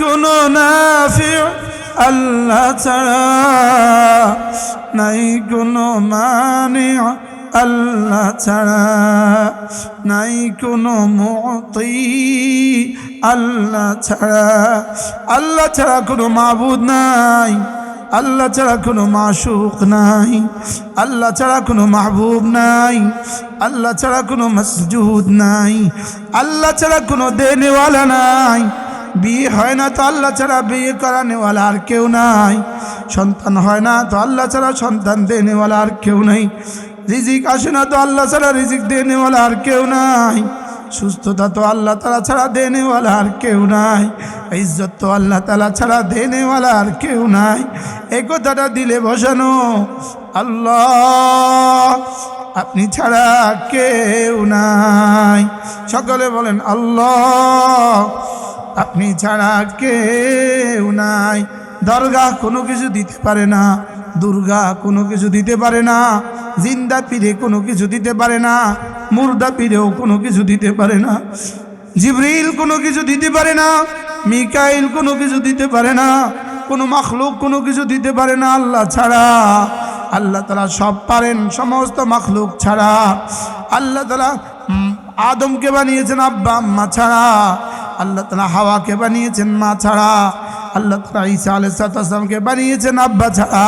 কোনো নাফি আল্লাহ ছাড়া নাই কোনো মানে আল্লাহ ছাড়া নাই কোনো মতি আল্লাহ ছাড়া। আল্লাহ ছাড়া কোনো মাবুদ নাই, আল্লাহ ছাড়া কোনো মাসুক নাই, আল্লাহ ছাড়া কোনো মাহবুব নাই, আল্লাহ ছাড়া কোনো মসজুদ নাই, আল্লাহ ছাড়া কোনো দেনেওয়ালা নাই। বিয়ে হয় না তো আল্লাহ ছাড়া বিয়ে করানেওয়ালা আর কেউ নাই। সন্তান হয় না তো আল্লাহ ছাড়া সন্তান দেনেওয়ালা আর কেউ নেই। রিজিক আসে না তো আল্লাহ ছাড়া রিজিক দেনেওয়ালা আর কেউ নাই। সুস্থতা তো আল্লাহ তালা ছাড়া দেনেওয়ালা আর কেউ নাই। ইজ্জত তো আল্লাহ তালা ছাড়া দেনেওয়ালা আর কেউ নাই। এই কথাটা দিলে বসানো, আল্লাহ, আপনি ছাড়া কেউ নাই। সকলে বলেন, আল্লাহ আপনি ছাড়া কেউ নাই। দরগা কোনো কিছু দিতে পারে না, দুর্গা কোনো কিছু দিতে পারে না, জিন্দা পীরে কোনো কিছু দিতে পারে না, মুর্দা পীরেও কোনো কিছু দিতে পারে না, জিবরিল কোনো কিছু দিতে পারে না, মিকাইল কোনো কিছু দিতে পারে না, কোনো মাখলুক কোনো কিছু দিতে পারে না আল্লাহ ছাড়া। আল্লাহ তালা সব পারেন, সমস্ত মাখলুক ছাড়া। আল্লাহ তালা আদমকে বানিয়েছেন আব্বা আম্মা ছাড়া। আল্লাহ তালা হাওয়াকে বানিয়েছেন মা ছাড়া। আল্লাহ তালা ঈসা আলাইসালামকে বানিয়েছেন আব্বা ছাড়া।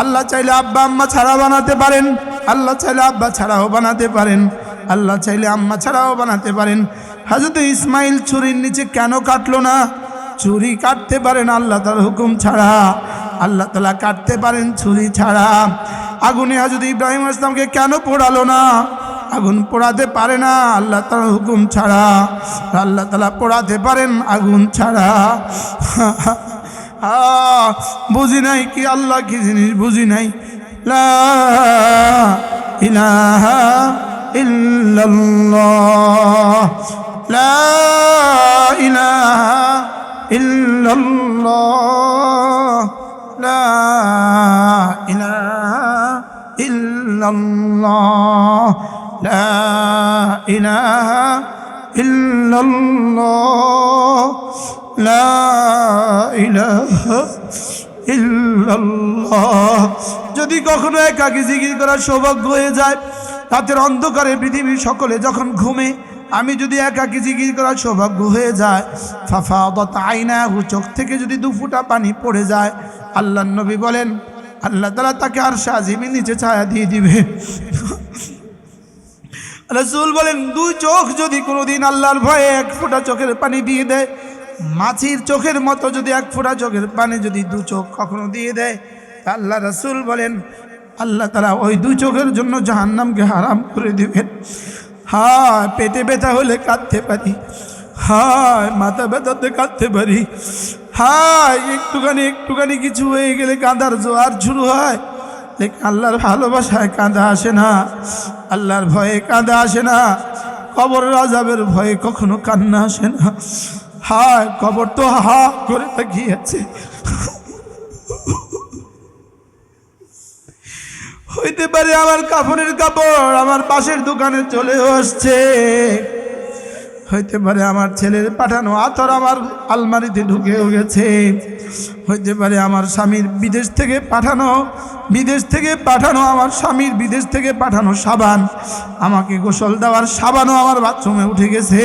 আল্লাহ চাইলে আব্বা আম্মা ছাড়া বানাতে পারেন। আল্লাহ চাইলে আব্বা ছাড়াও বানাতে পারেন। আল্লাহ চাইলে আম্মা ছাড়াও বানাতে পারেন। হাজরত ইসমাইল ছুরির নিচে কেন কাটলো না? ছুরি কাটতে পারেন আল্লাহ তার হুকুম ছাড়া। আল্লাহ তালা কাটতে পারেন ছুরি ছাড়া। আগুনে হাজরত ইব্রাহিম আসলামকে কেন পোড়ালো না? আগুন পোড়াতে পারে না, আল্লাহ তার হুকুম ছাড়া। আল্লাহ তালা পোড়াতে পারেন, আগুন ছাড়া। বুঝি নাই কি আল্লাহ কি জিনিস, বুঝি নাই। ইলাহা লা লা লা ইলাহা ইল্লাল্লাহ, লা ইলাহা ইল্লাল্লাহ। যদি কখনো একাকি জিকির করার সৌভাগ্য হয়ে যায় রাতের অন্ধকারে পৃথিবীর সকলে যখন ঘুমে, আমি যদি একাকি জিকির করার সৌভাগ্য হয়ে যায় ফাফা আইনা চোখ থেকে যদি দু ফুটা পানি পড়ে যায় আল্লাহ নবী বলেন, আল্লাহ তালা তাকে আর সাজিমি নিচে ছায়া দিয়ে দিবে। রসুল বলেন, দুই চোখ যদি কোনোদিন আল্লাহর ভয়ে এক ফোঁটা চোখের পানি দিয়ে দেয়, মাছির চোখের মতো যদি এক ফোঁটা চোখের পানি যদি দু চোখ কখনো দিয়ে দেয়, তা আল্লাহ রসুল বলেন, আল্লাহ তারা ওই দু চোখের জন্য জাহান্নামকে হারাম করে দিবেন। হায়, পেটে ব্যথা হলে কাঁদতে পারি। হায়, মাথা ব্যথাতে কাঁদতে পারি। হায়, একটুখানি একটুখানি কিছু হয়ে গেলে কাঁদার জোয়ার শুরু হয়। আল্লাহর ভালোবাসায় কাঁদা আসে না, আল্লাহর ভয়ে কাঁদা আসে না কবর রাজাবের ভয়ে কখনো কান্না আসে না। হায়, কবর তো হা করে তাকিয়েছে। হইতে পারে আমার কাপড়ের কাপড় আমার পাশের দোকানে চলে আসছে। হইতে পারে আমার ছেলের পাঠানো আতর আমার আলমারিতে ঢুকেও গেছে। হইতে পারে আমার স্বামীর বিদেশ থেকে পাঠানো, বিদেশ থেকে পাঠানো আমার স্বামীর বিদেশ থেকে পাঠানো সাবান। আমাকে গোসল দেওয়ার সাবানও আমার বাথরুমে উঠে গেছে।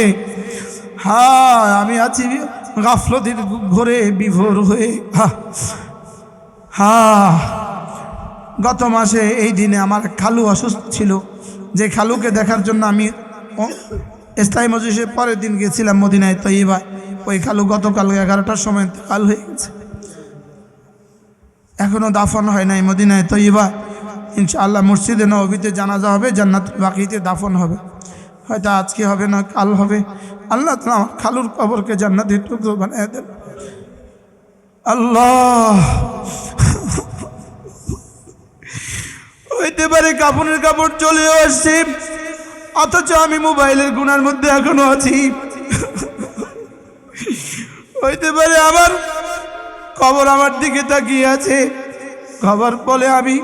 হ্যাঁ আমি আছি গাফলতির ঘরে বিভোর হয়ে। হা গত মাসে এই দিনে আমার খালু অসুস্থ ছিল। যে খালুকে দেখার জন্য আমি স্থায়ী মজলিসের পরের দিন গেছিলাম মদিনায় তৈবা ওই খালু গতকাল এগারোটার সময় কাল হয়ে গেছে। এখনও দাফন হয় নাই মদিনায় তৈবা ইনশাআল্লাহ মসজিদে নবীতে জানাজা হবে জান্নাত বাকিতে দাফন হবে। হয়তো আজকে হবে না, কাল হবে। আল্লাহ তালা আমার খালুর কবরকে জান্নাতের টুকরো বানিয়ে দেন। আল্লাহ। হইতে পারে কাপড়ের কাপড় চলে আসছে, অথচ আমি মোবাইলের গুণার মধ্যে এখনও আছি। হইতে পারে আমার কবর আমার দিকে তাকিয়ে আছে। খবর বলে আমি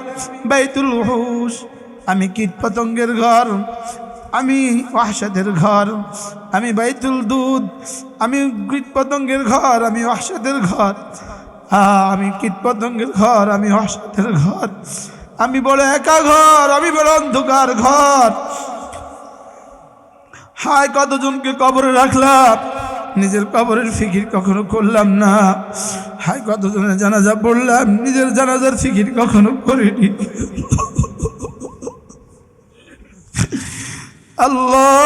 বাইতুল হুস আমি কীট পতঙ্গের ঘর, আমি ওয়াহসাদের ঘর, আমি বাইতুল দুধ, আমি কীট পতঙ্গের ঘর, আমি ওয়াহসাদের ঘর। আমি কীট পতঙ্গের ঘর, আমি ওয়াহসাদের ঘর। আমি বড় একা ঘর, আমি বড় অন্ধকার ঘর। হায়, কতজনকে কবরে রাখলাম? নিজের কবরের ফিকির কখনো করলাম না। হায়, কতজনের জানাজা পড়লাম, নিজের জানাজার ফিকির কখনো করিনি। আল্লাহ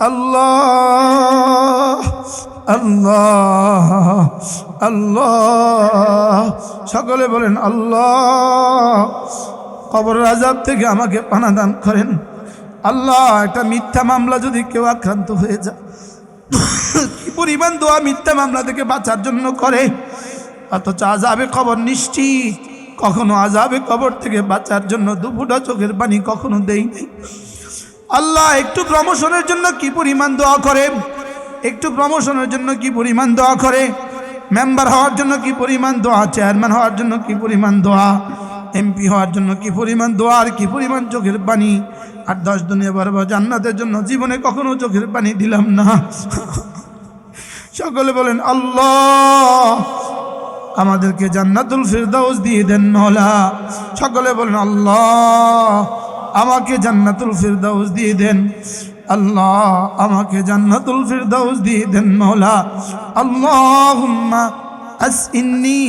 আল্লাহ আল্লাহ আল্লাহ। সকলে বলেন, আল্লাহ, কবরের আজাব থেকে আমাকে পানা দান করেন। আল্লাহ, একটা মিথ্যা মামলা যদি কেউ আক্রান্ত হয়ে যায়, কি পরিমাণ দোয়া মিথ্যা মামলা থেকে বাঁচার জন্য করে? অথচ আজাবে কবর নিশ্চিত। কখনো আজাবে কবর থেকে বাঁচার জন্য দুপুটা চোখের পানি কখনো দেই নাই। আল্লাহ, একটু প্রমোশনের জন্য কি পরিমাণ দোয়া করে? একটু প্রমোশনের জন্য কি পরিমাণ দোয়া করে? মেম্বার হওয়ার জন্য কি পরিমাণ দোয়া? চেয়ারম্যান হওয়ার জন্য কি পরিমাণ দোয়া? এমপি হওয়ার জন্য কি পরিমাণ দোয়া? আর কি পরিমাণ চোখের পানি? আর দশ দুনিয়া বারবার জান্নাতের জন্য জীবনে কখনো চোখের পানি দিলাম না। সকলে বলেন, আল্লাহ, আমাদেরকে জান্নাতুল ফিরদাউস দিয়ে দেন মহলা সকলে বলেন, আল্লাহ, আমাকে জান্নাতুল ফিরদাউস দিয়ে দেন। আল্লাহ, আমাকে জান্নাতুল ফিরদাউস দিয়ে দেন মহলা আল্লাহুম্মা আসইন্নি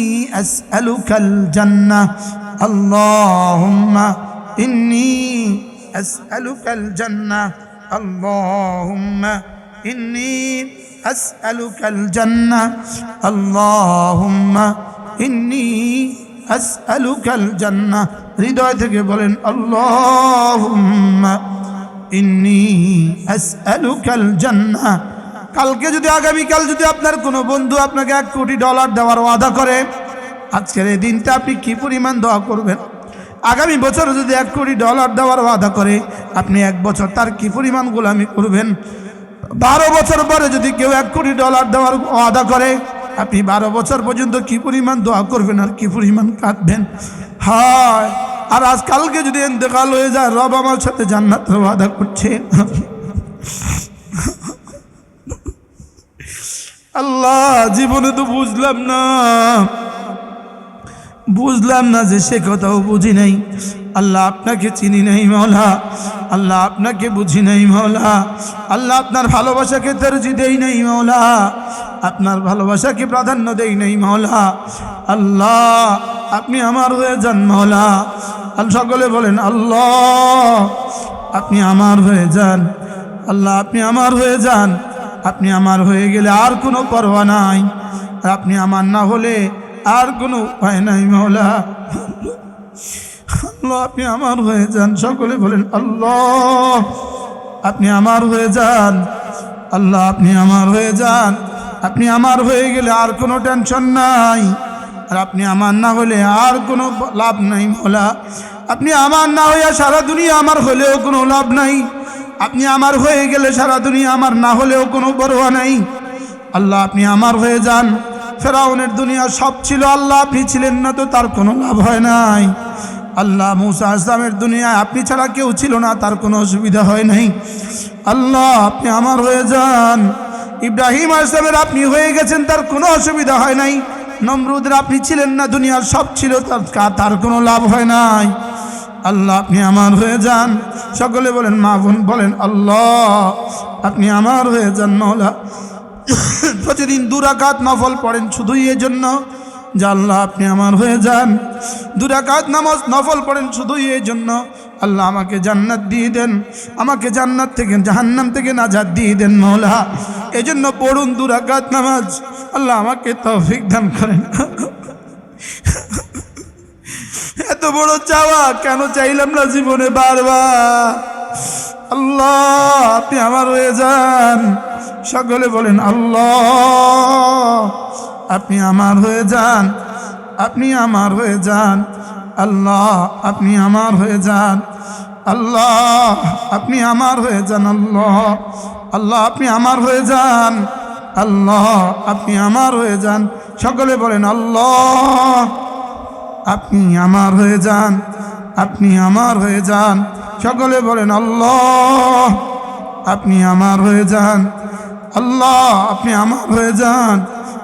আসআলুকাল জান্নাহ। আল্লাহুম্মা ইন্নি আসআলুকাল জান্নাহ আল্লাহুম্মা ইন্নি أسألك الجنة اللهم إني أسألك الجنة হৃদয় থেকে বলেন আল্লাহুম্মা ইন্নি আসআলুকাল জান্নাহ কালকে যদি আগামীকাল যদি আপনার কোনো বন্ধু আপনাকে এক কোটি ডলার দেওয়ার ওয়াদা করে আজকের এই দিনটা আপনি কি পরিমাণ দোয়া করবেন আগামী বছর যদি এক কোটি ডলার দেওয়ার ওয়াদা করে, আপনি এক বছর তার কি পরিমাণ গোলামি করবেন? বারো বছর পরে যদি কেউ এক কোটি ডলার দেওয়ার ওয়াদা করে, আপনি বারো বছর পর্যন্ত কি পরিমাণ দোয়া করবেন আর কি পরিমাণ কাঁদবেন? হায়! আর আজকালকে যদি এতেকাল হয়ে যায়, রব আমার সাথে জান্নাতের ওয়াদা করছে। আল্লাহ, জীবনে তো বুঝলাম না। বুঝলাম না যে সে কথাও বুঝি নাই। আল্লাহ আপনাকে চিনি নাই মাওলা। আল্লাহ আপনাকে বুঝি নাই মাওলা। আল্লাহ আপনার ভালোবাসাকে তরজি দেই নাই মাওলা। আপনার ভালোবাসাকে প্রাধান্য দেই নাই মাওলা। আল্লাহ, আপনি আমার হয়ে যান মাওলা। আল সকলে বলেন, আল্লাহ, আপনি আমার হয়ে যান। আল্লাহ, আপনি আমার হয়ে যান। আপনি আমার হয়ে গেলে আর কোনো পরোয়া নাই। আপনি আমার না হলে আর কোনো উপায় নাই, মাওলা। আল্লাহ, আপনি আমার হয়ে যান। সকলে বলেন, আল্লাহ, আপনি আমার হয়ে যান। আল্লাহ, আপনি আমার হয়ে যান। আপনি আমার হয়ে গেলে আর কোনো টেনশন নাই। আর আপনি আমার না হলে আর কোনো লাভ নাই মোলা আপনি আমার না হইয়া সারা দুনিয়া আমার হলেও কোনো লাভ নাই। আপনি আমার হয়ে গেলে সারা দুনিয়া আমার না হলেও কোনো বড়োয়া নাই। আল্লাহ, আপনি আমার হয়ে যান। ফেরাউনের দুনিয়া সব ছিল আল্লাহ, আপনি ছিলেন না তো তার কোনো লাভ হয় নাই। আল্লাহ মুসা আসলামের দুনিয়ায় আপনি ছাড়া কেউ ছিল না, তার কোনো অসুবিধা হয় নাই। আল্লাহ, আপনি আমার হয়ে যান। ইব্রাহিম আসলামের আপনি হয়ে গেছেন, তার কোনো অসুবিধা হয় নাই। নমরুদের আপনি ছিলেন না, দুনিয়ার সব ছিল, তার তার কোনো লাভ হয় নাই। আল্লাহ, আপনি আমার হয়ে যান। সকলে বলেন, মা বোন বলেন, আল্লাহ, আপনি আমার হয়ে যান মৌলা প্রতিদিন দুরাকাত নফল পড়েন শুধুই এর জন্য যে আল্লাহ আপনি আমার হয়ে যান। দুরাকাত নামাজ নফল পড়েন শুধুই এই জন্য আল্লাহ আমাকে জান্নাত দিয়ে দেন। আমাকে জান্নাত থেকে জাহান্নাম থেকে নাজাদ দিয়ে দেন মৌলা। এই জন্য পড়ুন দুরাকাত নামাজ। আল্লাহ আমাকে তৌফিক দান করেন। এত বড় চাওয়া কেন চাইলাম না জীবনে বারবার? আল্লাহ, আপনি আমার হয়ে যান। সকলে বলেন, আল্লাহ, আপনি আমার হয়ে যান। আপনি আমার হয়ে যান। আল্লাহ, আপনি আমার হয়ে যান। আল্লাহ, আপনি আমার হয়ে যান। আল্লাহ আল্লাহ, আপনি আমার হয়ে যান। আল্লাহ, আপনি আমার হয়ে যান। সকলে বলেন, আল্লাহ, আপনি আমার হয়ে যান। আপনি আমার হয়ে যান। সকলে বলেন আল্লাহ আপনি আমার হয়ে যান। আল্লাহ আপনি আমার হয়ে যান।